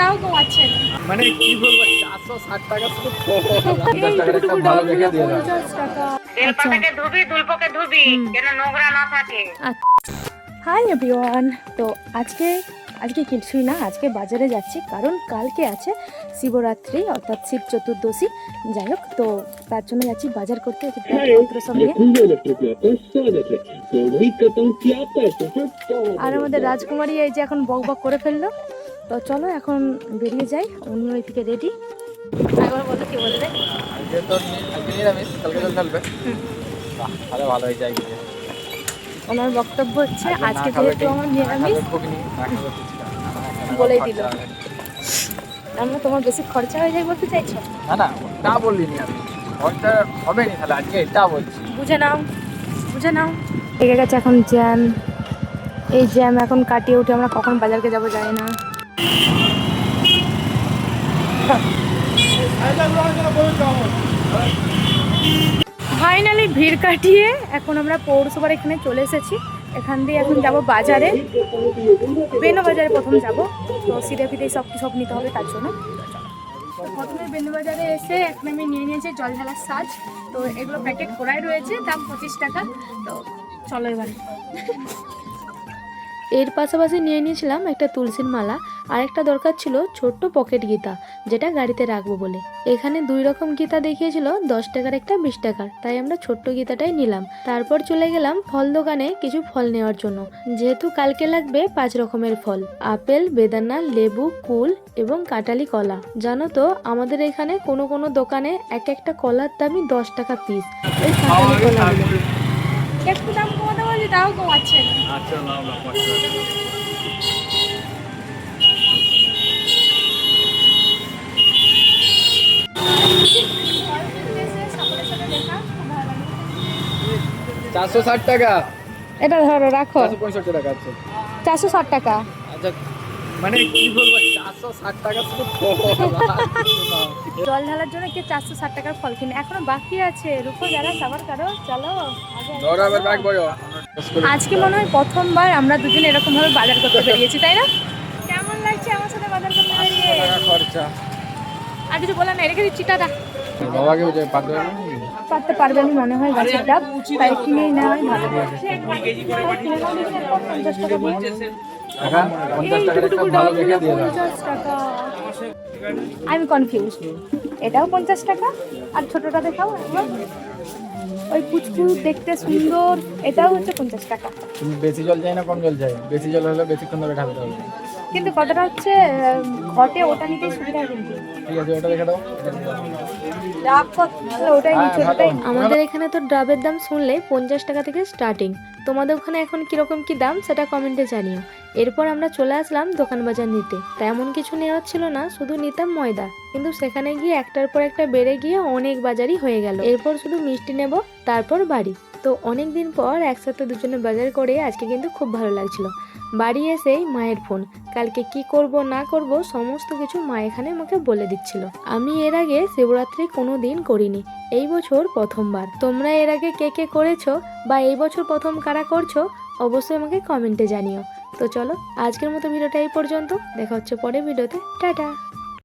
তাও কমাচ্ছেন মানে কি বলব চারশো ষাট টাকা আচ্ছা। আচ্ছা। হাই এভরিওয়ান তো আজকে আজকে কিছুই না আজকে বাজারে যাচ্ছি কারণ কালকে আছে শিবরাত্রি অর্থাৎ শিব চতুর্দশী। যাই হোক তো তার জন্য যাচ্ছি বাজার করতে আর আমাদের রাজকুমারী এই যে এখন বক বক করে ফেলল। তো চলো এখন বেরিয়ে যাই অন্য থেকে রেডি একবার বলো কি বলবে আজকে তো আজকে নিরামিষ কালকে তো চলবে তাহলে ভালো হয়েছে আজকে ওনার বক্তব্য হচ্ছে আজকে যেহেতু আমার নিরামিষ বলেই দিল। তার মানে তোমার বেশি খরচা হয়ে যায় বলতে চাইছো? না না ওটা বলিনি আমি। খরচা হবে নি তাহলে আজকে এটা বলছি। বুঝে নাও বুঝে নাও। লেগে গেছে এখন জ্যাম। এই জ্যাম এখন কাটিয়ে উঠে আমরা কখন বাজারকে যাব জানি না। ফাইনালি ভিড় কাটিয়ে এখন আমরা পৌরসভার এখানে চলে এসেছি। এখান দিয়ে এখন যাব বাজারে। বেনু বাজারে প্রথম যাব। তো সিটে ফিটে সব কিছু সব নিতে হবে, তার জন্য। প্রথমে বেনু বাজারে এসে এখন আমি নিয়ে নিয়েছি জল ঢালার সাজ। তো এগুলো প্যাকেট করাই রয়েছে, দাম পঁচিশ টাকা। তো চলো এবারে। এর পাশাপাশি নিয়ে নিয়েছিলাম একটা তুলসীর মালা আর একটা দরকার ছিল ছোট্ট পকেট গীতা, যেটা গাড়িতে রাখব বলে। এখানে দুই রকম গীতা দেখিয়েছিল, দশ টাকার একটা বিশ টাকার, তাই আমরা ছোট্ট গীতাটাই নিলাম। তারপর চলে গেলাম ফল দোকানে কিছু ফল নেওয়ার জন্য। যেহেতু কালকে লাগবে পাঁচ রকমের ফল, আপেল, বেদানা, লেবু, কুল এবং কাটালি কলা। জানো তো, আমাদের এখানে কোনো কোনো দোকানে এক একটা কলার দামই দশ টাকা পিস ওই কাটালি চারশো ষাট টাকা। এটা ধরো রাখো। চারশো পঁয়ষট্টি টাকা আছে। চারশো ষাট টাকা। আচ্ছা মানে কি বলব চারশো ষাট টাকা জল ঢালার জন্য কে চারশো ষাট টাকার ফল কিনে? এখনও বাকি আছে। রুকো যারা সাবার কারও চলো। ধরো আবার ব্যাগ বয় আজকে মনে হয় প্রথমবার আমরা দুজন এরকম ভাবে বাজার করতে বেরিয়েছি তাই না? কেমন লাগছে আমার সাথে বাজার করতে বেরিয়ে? খরচা। আর কিছু বলার না রেখে দিচ্ছি টাটা। পারতে পারবে আমি মনে হয় গাছের ডাব। তাই কিনে টুকুটুকু ভালো। পঞ্চাশ টাকা আমি কনফিউজ এটাও পঞ্চাশ টাকা আর ছোটটা দেখাও। একবার ওই পুচকু দেখতে সুন্দর এটাও হচ্ছে পঞ্চাশ টাকা। তুমি বেশি জল চাই না কম জল চাই? বেশি জল হলে বেশিক্ষণ ধরে ঢালতে হবে কিন্তু কতটা হচ্ছে ঘটে ওটা নিতেই সুবিধা কিন্তু ঠিক আছে ওটা দেখে দাও। ওটাই হ্যাঁ, ভালো। ওটাই। আমাদের এখানে তো ডাবের দাম শুনলে পঞ্চাশ টাকা থেকে স্টার্টিং তোমাদের ওখানে এখন কীরকম কি দাম সেটা কমেন্টে জানিও। এরপর আমরা চলে আসলাম দোকান বাজার নিতে। তেমন কিছু নেওয়ার ছিল না, শুধু নিতাম ময়দা। কিন্তু সেখানে গিয়ে একটার পর একটা বেড়ে গিয়ে অনেক বাজারই হয়ে গেল। এরপর শুধু মিষ্টি নেব, তারপর বাড়ি। তো অনেক দিন পর একসাথে দুজনে বাজার করে আজকে কিন্তু খুব ভালো লাগছিল। বাড়ি এসেই মায়ের ফোন। কালকে কি করব, না করব, সমস্ত কিছু মা এখানে আমাকে বলে দিচ্ছিল। আমি এর আগে শিবরাত্রি কোনো দিন করিনি। এই বছর প্রথমবার। তোমরা এর আগে কে কে করেছ বা এই বছর প্রথম কারা করছ, অবশ্যই আমাকে কমেন্টে জানিও। তো চলো আজকের মতো ভিডিওটা এই পর্যন্ত। দেখা হচ্ছে পরের ভিডিওতে। টাটা!